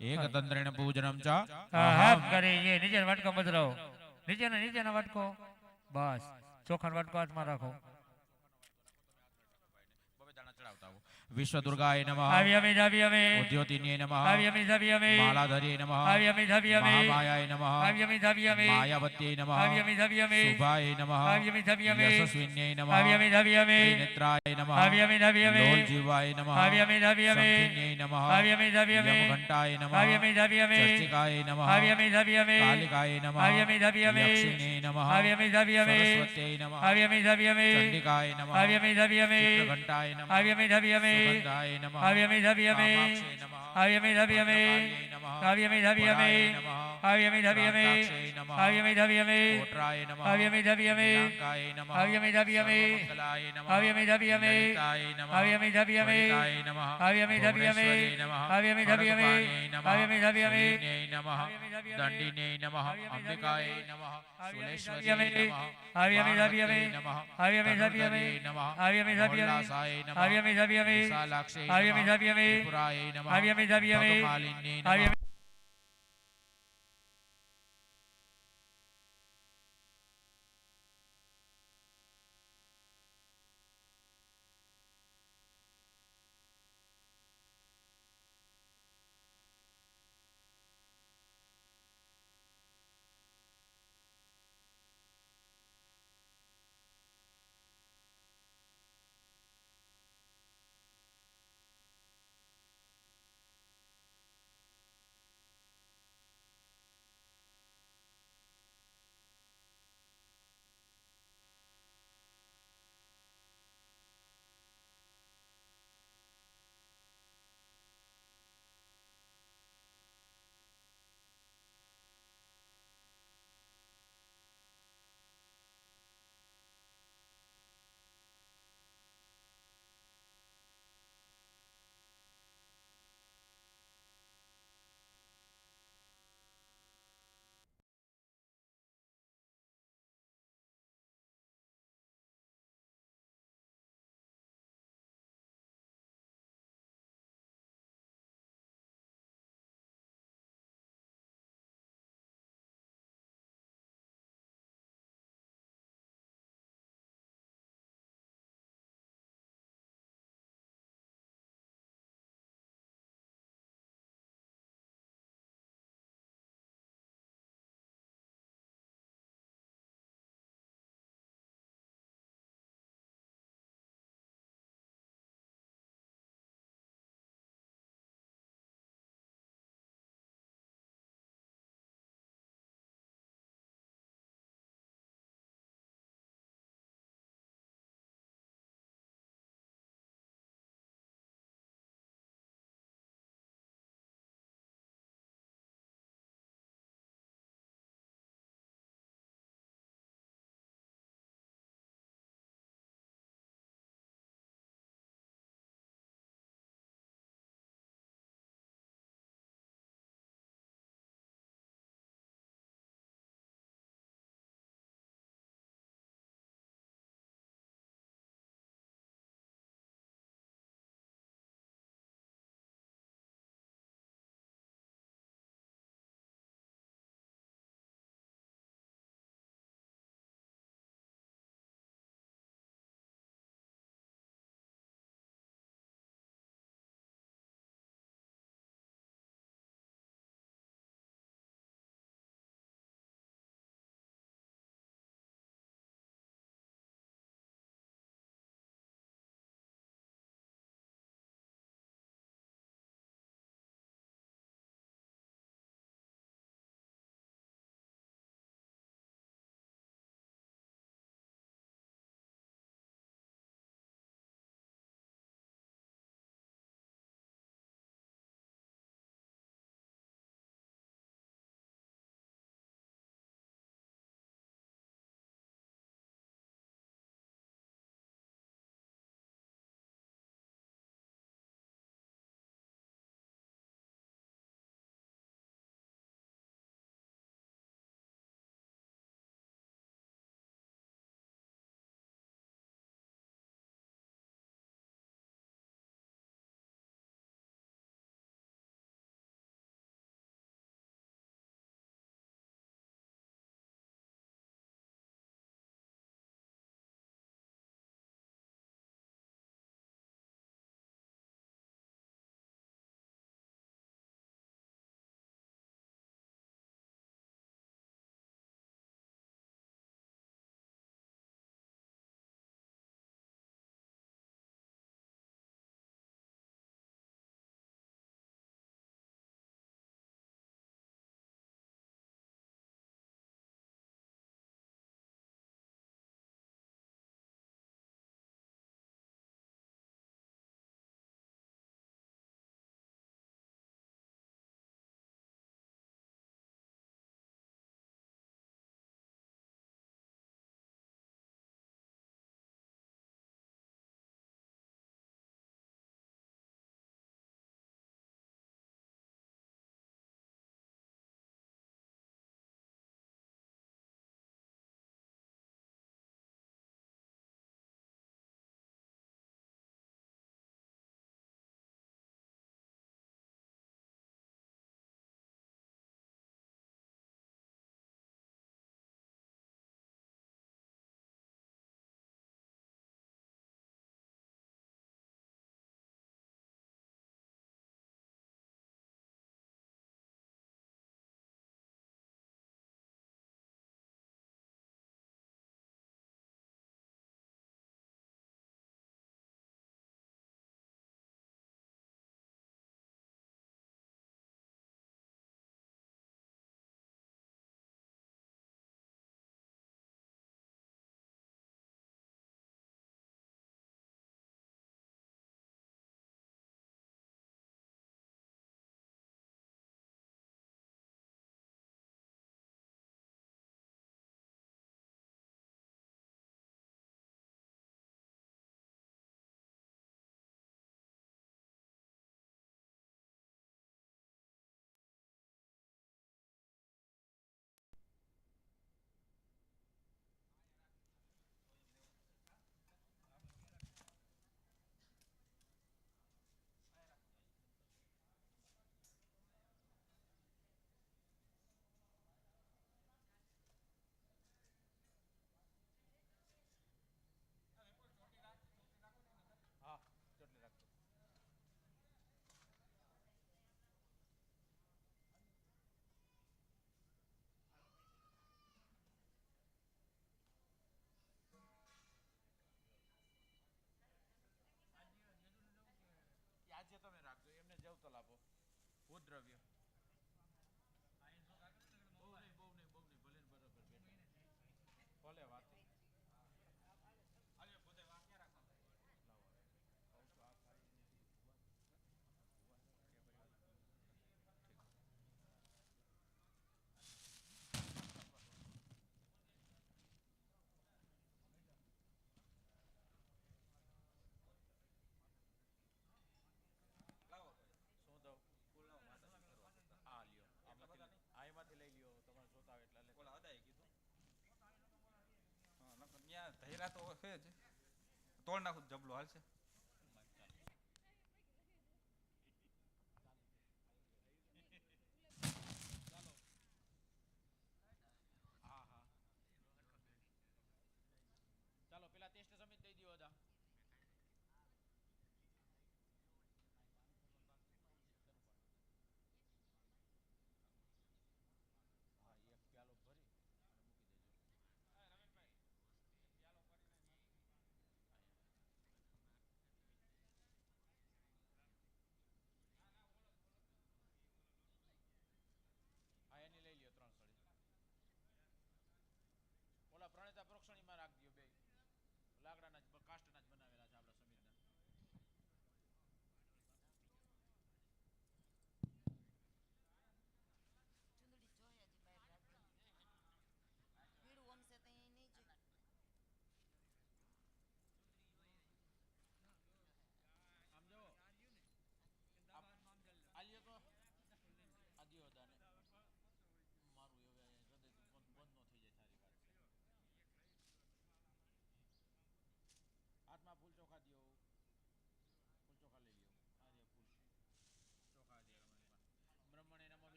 એક તંત્રેણ પૂજનમ ચ હામ કરે એ નીચે વાટકો મત રહો નીચે ને નીચે વાટકો બસ ચોખાનો વાટકો હાથમાં રાખો વિશ્વદુર્ગાય નમઃ આવ્યમે ધવ્યમે ઉદ્યોતિને નમઃ આવ્યમે ધવ્યમે માલાધરે નમઃ આવ્યમે ધવ્યમે માયાય નમઃ આવ્યમે ધવ્યમે માયાવત્યે નમઃ આવ્યમે ધવ્યમે શુભાય નમઃ આવ્યમે ધવ્યમે યશસ્વિને નમઃ આવ્યમે ધવ્યમે નેત્રાય નમઃ આવ્યમે ધવ્યમે લોલજીવાય નમઃ આવ્યમે ધવ્યમે સંતિને નમઃ આવ્યમે ધવ્યમે યમઘંટાય નમઃ આવ્યમે ધવ્યમે ચર્ચિકાય નમઃ આવ્યમે ધવ્યમે કાલિકાય નમઃ આવ્યમે ધવ્યમે લક્ષ્મીને નમઃ આવ્યમે ધવ્યમે સરસ્વત્યે નમઃ આવ્યમે ધવ્યમે ચંડિકાય નમઃ આવ્યમે ધવ્યમે ઘંટાય નમઃ આવ્યમે ધવ્યમે આવ્યમે ધવ્યમે. આવ્યમે ધવ્યમે. કાવ્યમે ધવ્યમે. अव्यमी धव्यमे अव्यमी धव्यमे अव्यमी धव्यमे अव्यमी धव्यमे अव्यमी धव्यमे अव्यमी धव्यमे अव्यमी धव्यमे अव्यमी धव्यमे अव्यमी धव्यमे दंडिने नमः अंबिकाय नमः सुलेश्वरी नमः अव्यमी धव्यमे अव्यमी धव्यमे अव्यमी धव्यमे अव्यमी धव्यमे अव्यमी धव्यमे अव्यमी धव्यमे अव्यमी ઉપદ્રવ્ય ભલે વાત હેરા તો છે જ. તોડ નાખું હાલ છે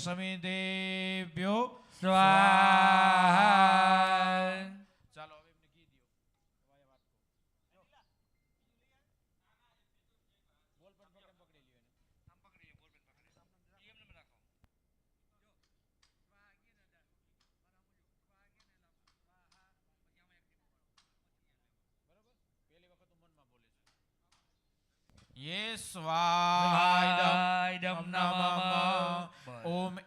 સમિદેભ્યો સ્વા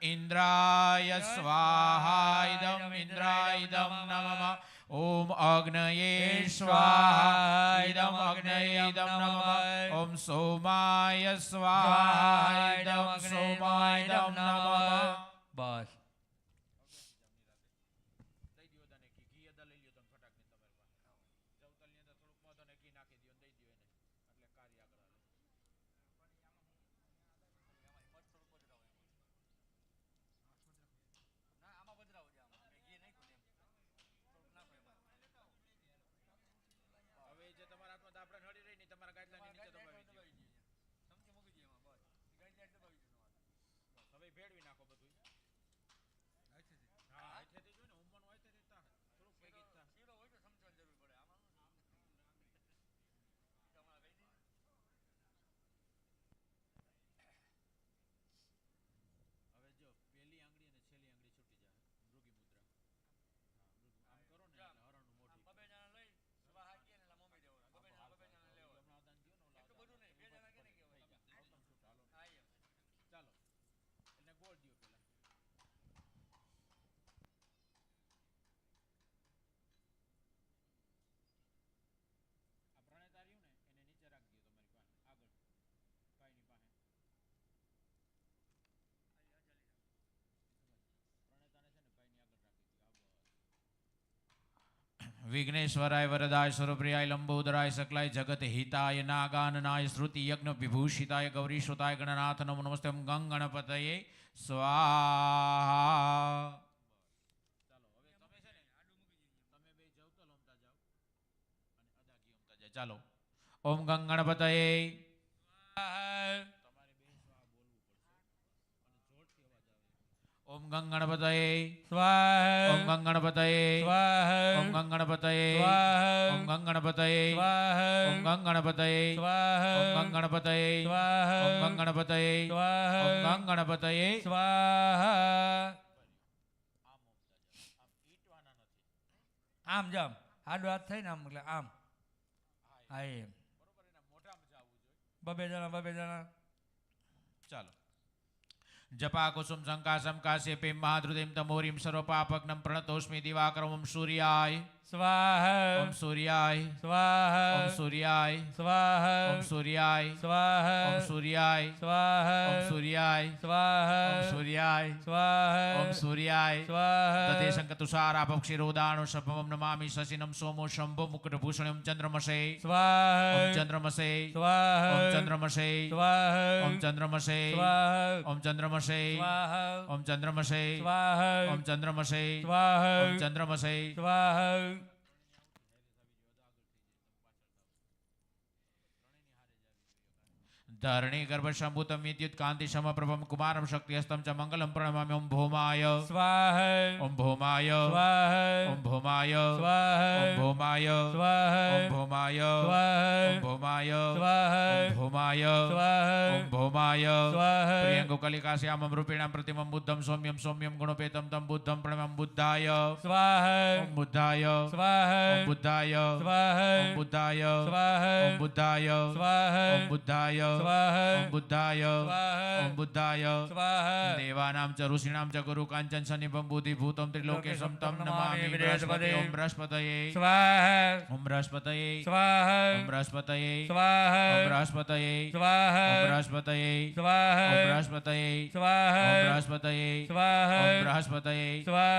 ઇન્દ્રાય સ્વાહા ઇદમ ઇન્દ્રાય ઇદમ નમઃ ઓમ અગ્નયે સ્વાહા ઇદમ અગ્નયે ઇદમ નમઃ ઓમ સોમાય સ્વાહા ઇદમ સોમાય ઇદમ નમઃ બસ विघ्नेश्वराय वरदाय सुरप्रियाय लंबोदराय सकलाय जगत हिताय नागाननाय श्रुति यज्ञ विभूषिताय गौरीश्रुताय गणनाथ नमो नमस्ते गंग गणपत स्वाहा। तो ओम गंग गणपत ગણપતયે ઓમ ગંગ ગણપતયે. સ્વાહા. ઓમ ગંગ ગણપતયે. સ્વાહા. ઓમ ગંગ ગણપતયે. સ્વાહા. ઓમ ગંગ ગણપતયે. સ્વાહા. ઓમ ગંગ ગણપતયે. સ્વાહા. ઓમ ગંગ ગણપતયે. સ્વાહા. ઓમ ગંગ ગણપતયે. સ્વાહા. ઓમ ગંગ ગણપતયે. સ્વાહા. આમ જામ હાડો હાથ થઈને આમ એટલે આમ. હા એમ. બબે જણા બબે જણા. ચાલો. जपाकुसुम शङ्काशं काश्यपीं महाधृतिं तमोरीं सर्वपापग्नं प्रणतोऽस्मि दिवाकरमं सूर्याय। स्वाह ओम सूर्याय स्वाह ओम सूर्याय स्वाह ओम सूर्याय स्वाह ओम सूर्याय स्वाह ओम सूर्याय स्वाहा ओम सूर्याय स्वाह ओम सूर्याय स्वाहा तते संकतुषाराभं क्षीरोदाणुशभमं नमामि शशिनम सोमो शम्भो मुकुटभूषणं चंद्रमसे स्वाह ओम चंद्रमसे स्वाह ओम चंद्रमसे स्वाह ओम चंद्रमसे स्वाह ओम चंद्रमसे स्वाह ओम चंद्रमसे स्वाह ओम चंद्रमसे स्वाह ओम चन्द्रमसे स्वाहा धरणी गर्भशंभुतम विद्युत कांति शम प्रभम कुमार शक्ति हस्तम च मंगलम प्रणमा ओम भूमाय स्वाह ओम भूमाय स्वाह ओम भूमाय स्वाह ओम भूमाय स्वाह ओम भूमाय स्वाह ओम भूमाय स्वाह ओम भूमाय स्वाह ओम भूमाय स्वाह प्रियंगो कलिका श्याम रूपिणम प्रतिमम बुद्धम सौम्यम सौम्यम गुणोपेतम तम बुद्धम प्रणमम बुद्धाय स्वाह ओम बुद्धाय स्वाह ओम बुद्धाय स्वाह ओम बुद्धाय स्वाह ओम बुद्धाय स्वाह ओम बुद्धाय ओम बुद्धाय। ओम बुद्धाय। देवानां च ऋषीणां च गुरु कांचन सनिभं बुद्धिभूतं त्रिलोकेशं तं नमामि बृहस्पते। ओम बृहस्पतये। स्वाहा। ओम बृहस्पतये। स्वाहा। ओम बृहस्पतये। स्वाहा। ओम बृहस्पतये। स्वाहा। बृहस्पतये स्वाहा बृहस्पतये स्वाहा बृहस्पतये स्वाहा बृहस्पतये स्वाहा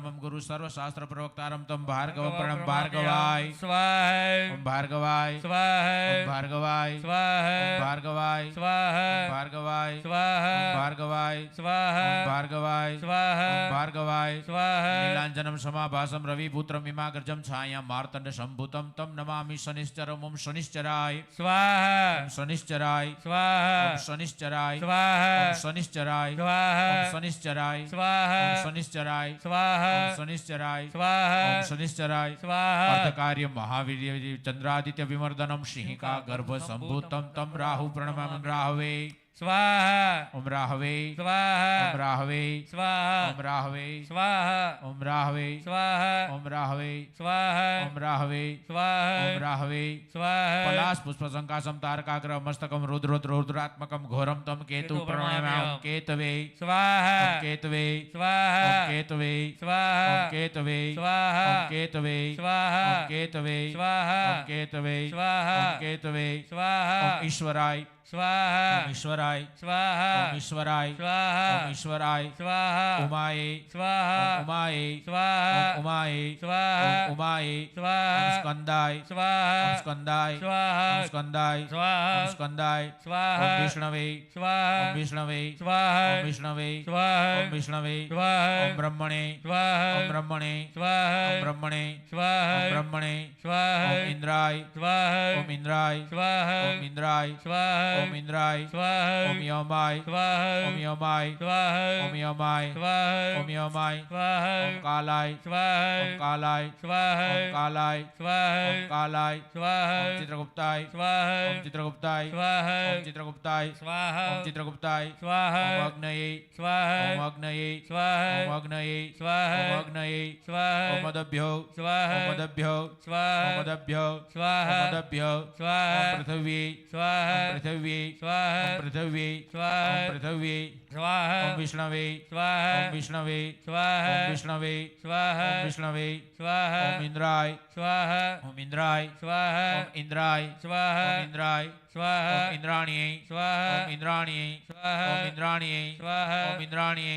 एम गुरु सर्वशास्त्र प्रवक्ता तं भार्गव प्रणम भार्गवाय। स्वाहा भार्गवाय। स्वाहा भार्गवाय। स्वाहा भार्गवाय। स्वाहा भार्गवाय। स्वाहा भार्गवाय। स्वाहा भार्गवाय। स्वाहा भार्गवाय। स्वाहा नीलाञ्जनं समाभासं रविपुत्रं इमाग्रजं छायां मार्तण्ड सम्भूतं तं नमामि शनिश्चरमुं शनिश्चराय। स्वाहा શનિશ્ચરાય સ્વાહા શનિશ્ચરાય સ્વાહા શનિશ્ચરાય સ્વાહા શનિશ્ચરાય સ્વાહા શનિશ્ચરાય સ્વાહા શનિશ્ચરાય સ્વાહા શનિશ્ચરાય સ્વાહા અર્થકાર્ય મહાવીર ચંદ્રાદિત્ય વિમર્દનમ સિંહિકા ગર્ભ સંભૂતમ તમ રાહુ પ્રણમમ રાહવે स्वाहा ओम राहवे स्वाहा ओम राहवे स्वाहा ओम राहवे स्वाहा ओम राहवे स्वाहा ओम राहवे स्वाहा ओम राहवे स्वाहा ओम राहवे स्वाहा पलाश पुष्प संकासम तारकाग्र मस्तकम रुद्र रुद्रात्मकम घोरम तम केतु प्रणयाम केतवे स्वाहा केतवे स्वाहा केतवे स्वाहा केतवे स्वाहा केतवे स्वाहा केतवे स्वाहा केतवे स्वाहा केतवे स्वाहा ईश्वराय स्वाहा ईश्वराय स्वाहा ईश्वराय स्वाहा ईश्वराय स्वाहा स्वाहाय स्वाहा स्वाहाय स्वाहा स्वाहाय स्वाहा स्वाहाय स्वाहा स्कंदाय स्वाहाय स्वाहाय स्वाहा स्कंदाय स्वाहा स्कंदाय स्वाहा विष्णवे स्वाहा विष्णवे स्वाहा विष्णवे स्वाहाय विष्णवे स्वाहाय ब्रह्मणे स्वाहाय ब्रह्मणे स्वाहाय ब्रह्मणे स्वाहाय ब्रह्मणे स्वाहाय इंद्राय स्वाहा इंद्राय स्वाहा इंद्राय स्वाहा Om Indrai Swaha Om Yomai Swaha Om Yomai Swaha Om Yomai Swaha Om Yomai Swaha Om Kalai Swaha Om Kalai Swaha Om Kalai Swaha Om Kalai Swaha Om Chitraguptai Swaha Om Chitraguptai Swaha Om Chitraguptai Swaha Om Chitraguptai Swaha Om Agnaye Swaha Om Agnaye Swaha Om Agnaye Swaha Om Agnaye Swaha Om Madabhyo. Swaha Om Madabhyo. Swaha Om Madabhyo. Swaha Om Madabhyo. Swaha Om Prithvi Swaha Om Prithvi Swaha. Om Prithavi. Swaha. Om स्वाहा ओम विष्णवे स्वाहा ओम विष्णवे स्वाहा ओम विष्णवे स्वाहा ओम विष्णवे स्वाहा ओम इंद्राय स्वाहा ओम इंद्राय स्वाहा ओम इंद्राय स्वाहा ओम इंद्राय स्वाहा ओम इंद्राणीय स्वाहा ओम इंद्राणीय स्वाहा ओम इंद्राणीय स्वाहा ओम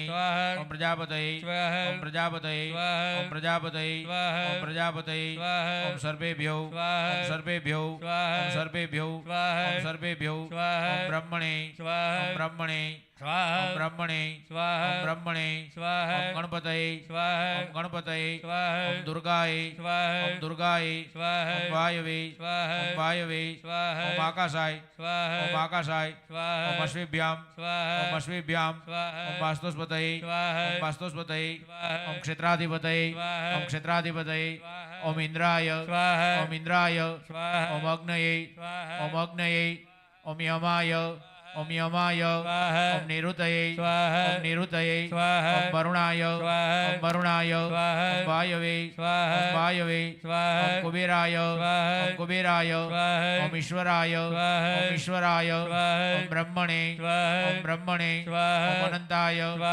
स्वाहा ओम प्रजापतये स्वाहा ओम प्रजापतये स्वाहा ओम प्रजापतये स्वाहा ओम प्रजापतये स्वाहा ओम सर्वेभ्यो स्वाहा ओम सर्वेभ्यो स्वाहा ओम सर्वेभ्यो स्वाहा ओम सर्वेभ्यो स्वाहा ओम ब्रह्मणे स्वाहा ओम ब्रह्मणे स्वाहा ब्रह्मणे स्वाहा ओम ब्रह्मणे स्वाहा गणपतये स्वाहा गणपतये स्वाहा दुर्गाय स्वाहा दुर्गाय स्वाहा वायवे स्वाहा वायवे स्वाहा आकाशाय स्वाहा आकाशाय स्वाहा अश्विभ्याम स्वाहा ओम स्वाहा वास्तुस्पतये स्वाहा वास्तुस्पतये स्वाहा ओम क्षेत्राधिपतये स्वाहा ओम क्षेत्राधिपतये ओम इंद्राय स्वाहा ओम इंद्राय स्वाहा ओम अग्नये स्वाहा ओम अग्नये ओम यमाय ओम यमाय स्वाहा ओम निरुतये ओम निरुतये ओम वरुणाय ओम वरुणाय ओम वायवे स्वाहा ओम वायवे ओम कुबेराय ओम कुबेराय ओम ईश्वराय ओम ईश्वराय ओम ब्रह्मणे स्वाहा ओम ब्रह्मणे स्वाहा ओम अनंताय ओम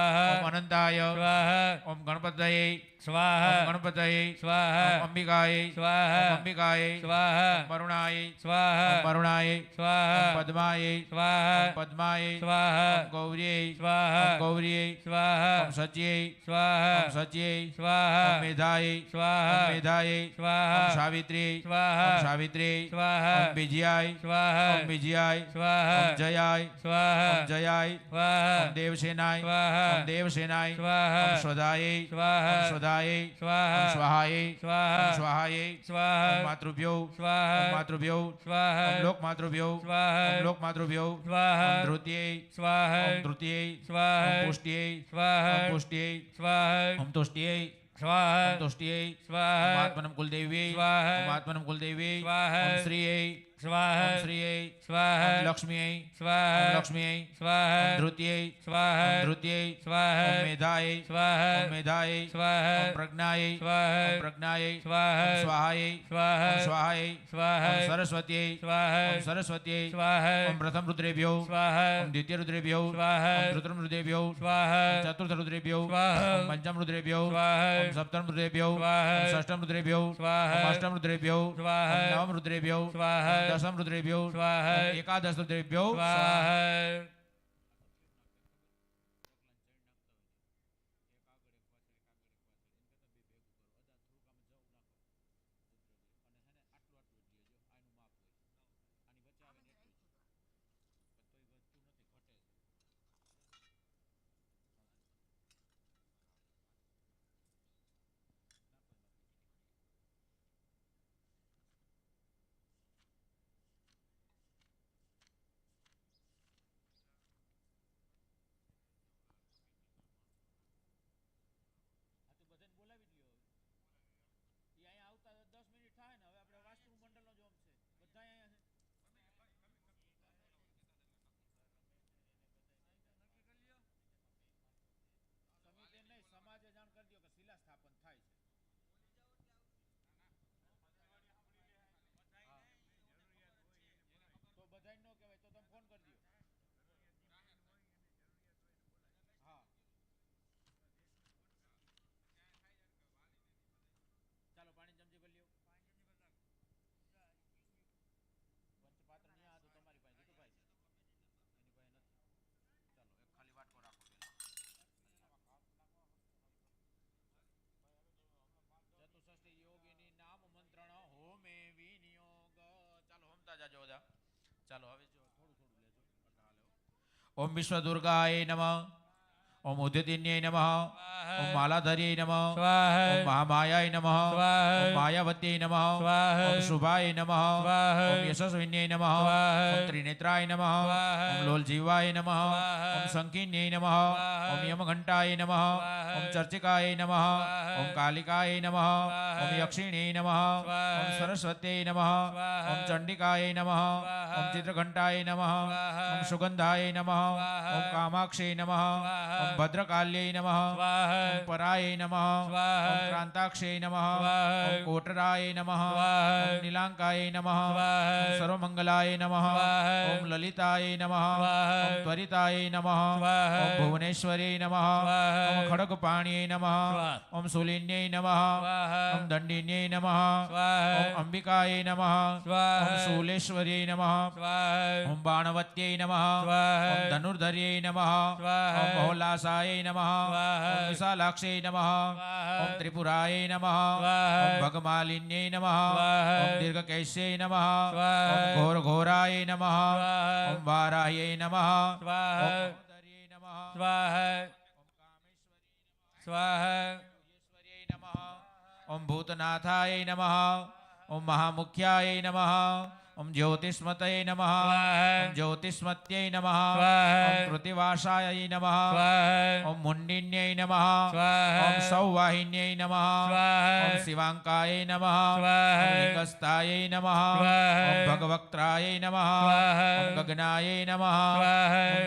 अनंताय ओम गणपतये स्वाहा गणपतये स्वाहा अंबिकाय स्वाहा अंबिकाय स्वाहा वरुणाय स्वाहा वरुणाय स्वाहा ओम स्वाहा ओम स्वाहा गौर्यै स्वाहा गौर्यै स्वाहा सच्यै स्वाहा सच्यै स्वाहा मेधाय स्वाहा ओम स्वाहा ओम स्वाहा ओम स्वाहा विजयाय स्वाहा विजयाय स्वाहा जयाय स्वाहा जयाय स्वाहा देवसेनाय स्वाहा देवसेनाय स्वाहा ओम स्वधायै स्वाहा ओम स्वधायै स्वाहा स्वाहायै स्वाहा स्वाहायै स्वाहा मातृभ्यो स्वाहा मातृभ्यो स्वाहा ओम लोकमातृभ्यो स्वाहा ओम लोकमातृभ्यो स्वाहा ओम स्वाहा तृतीयै स्वाहा पुष्ट्यै स्वाहा ओम स्वाहा ओम तुष्ट्यै स्वाहा ओम स्वाहा ओम आत्मनं कुलदेवी स्वाहा ओम आत्मनं कुलदेवी स्वाहा श्रियै स्वाहा श्रियै स्वाहा लक्ष्म्यै स्वाहा लक्ष्म्यै स्वाहा धृत्यै स्वाहा धृत्यै स्वाहा मेधायै स्वाहा मेधायै स्वाहा प्रज्ञायै स्वाहा प्रज्ञायै स्वाहा स्वाहायै स्वाहा स्वाहायै स्वाहा सरस्वत्यै स्वाहा सरस्वत्यै स्वाहा प्रथम रुद्रेभ्यो स्वाहा द्वितीय रुद्रेभ्यो स्वाहा तृतीय रुद्रेभ्यो स्वाहा चतुर्थ रुद्रेभ्यो स्वाहा पंचम रुद्रेभ्यो स्वाहा सप्तम रुद्रेभ्यो स्वाहा षष्ठम रुद्रेभ्यो स्वाहा अष्टम रुद्रेभ्यो स्वाहा नवम रुद्रेभ्यो स्वाहा दशम रुद्रेभ्यो। एकादश रुद्रेभ्यो। स्वाहा। ઓમ વિશ્વ દુર્ગાય નમઃ. ओम उद्यतिन्य नम ओम मालाधर्य नम ओम महामायाय नम ओम मायावत्य नम ओम शुभाय नम ओम यशस्विन्य नम ओम त्रिनेत्राय नम ओम लोलजीवाय नम ओम संकीर्ण्य नम ओम यमघंटाय नम ओम चर्चिकाय नम ओम कालिकाय नम ओम यक्षिणे नम ओम सरस्वत्यै नम ओम चंडिकाय नम ओम चित्रघंटाय नम ओम सुगंधाय नम ओम कामाक्षे नम ओम भद्रकाल्यै नमः पराय नमः क्रान्ताक्षयै नमः कोटराय नमः नीलांकाय नमः सर्वमंगलाय नमः ॐ ललितायै नमः त्वरिताय नमः भुवनेश्वर्यै नमः खड्गपाण्यै नमः ओम सुलिन्यै नमः ओम दण्डिन्यै नमः ॐ अम्बिकायै नमः ॐ शूलेश्वर्यै नमः ओम बाणवत्यै नमः ॐ धनुर्धर्यै नमः ॐ बहुलास विलासाय नमः। विशालाक्षे नमः। ओम त्रिपुराय नमः। ओम भगमालिन्ये नमः। ओम दीर्घकेश्यै नमः। ओम घोरघोराय नमः। ओम वाराह्यै नमः। ओम स्वाहा स्वाहा नमः। ओम भूतनाथाय नमः। ओम महामुख्याय नमः। ओम ज्योतिष्मत नम ज्योतिष्मत्यै नम कृतिवासाय नम ओं मुंडिन्य नम ओं सौवाहिन्यै नम ओं शिवांकाय नम निकस्ताय नम ओं नम गगनाय नम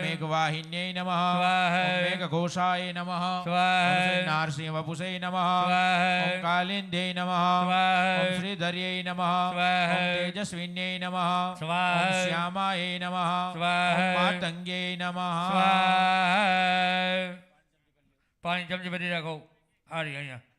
मेघवाहिन्य नम ओं मेघघोषाय नम नारसिंहपुषै नम कालिंद्य नम श्रीधर्य नम ओं नम નમઃ સ્વાહ શ્યામાય નમઃ સ્વાહ માતંગે નમઃ સ્વાહ પાણી ચમચી બધી રાખો હારી અહીંયા